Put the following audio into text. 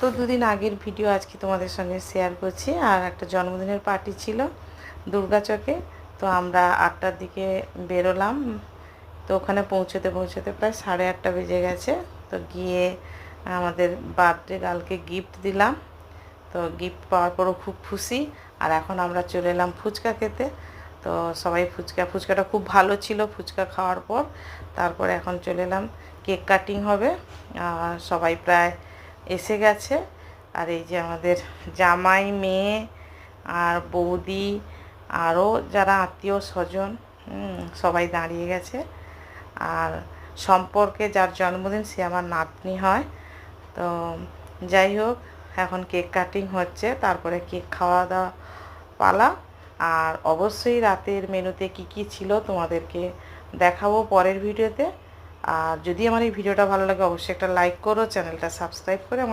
তো দুদিন আগের ভিডিও আজকে তোমাদের সঙ্গে শেয়ার করছি, আর একটা জন্মদিনের পার্টি ছিল দুর্গাচকে। তো আমরা আটটার দিকে বেরোলাম, তো ওখানে পৌঁছতে পৌঁছতে প্রায় সাড়ে আটটা বেজে গেছে। তো গিয়ে আমাদের বার্থডে গার্লকে গিফট দিলাম। তো গিফট পাওয়ার পরও খুব খুশি, আর এখন আমরা চলে এলাম ফুচকা খেতে। তো সবাই ফুচকা, ফুচকাটা খুব ভালো ছিল ফুচকা খাওয়ার পর। তারপরে এখন চলে এলাম কেক কাটিং হবে সবাই প্রায় এসে গেছে। আর এই যে আমাদের জামাই, মেয়ে আর বৌদি, আরও যারা আত্মীয় স্বজন সবাই দাঁড়িয়ে গেছে। আর সম্পর্কে যার জন্মদিন সে আমার নাতনি হয়। তো যাই হোক, এখন কেক কাটিং হচ্ছে, তারপরে কেক খাওয়া দাওয়া পালা। আর অবশ্যই রাতের মেনুতে কি কি ছিল তোমাদেরকে দেখাবো পরের ভিডিওতে। আর যদি আমার এই ভিডিওটা ভালো লাগে, অবশ্যই একটা লাইক করো, চ্যানেলটা সাবস্ক্রাইব করে আমার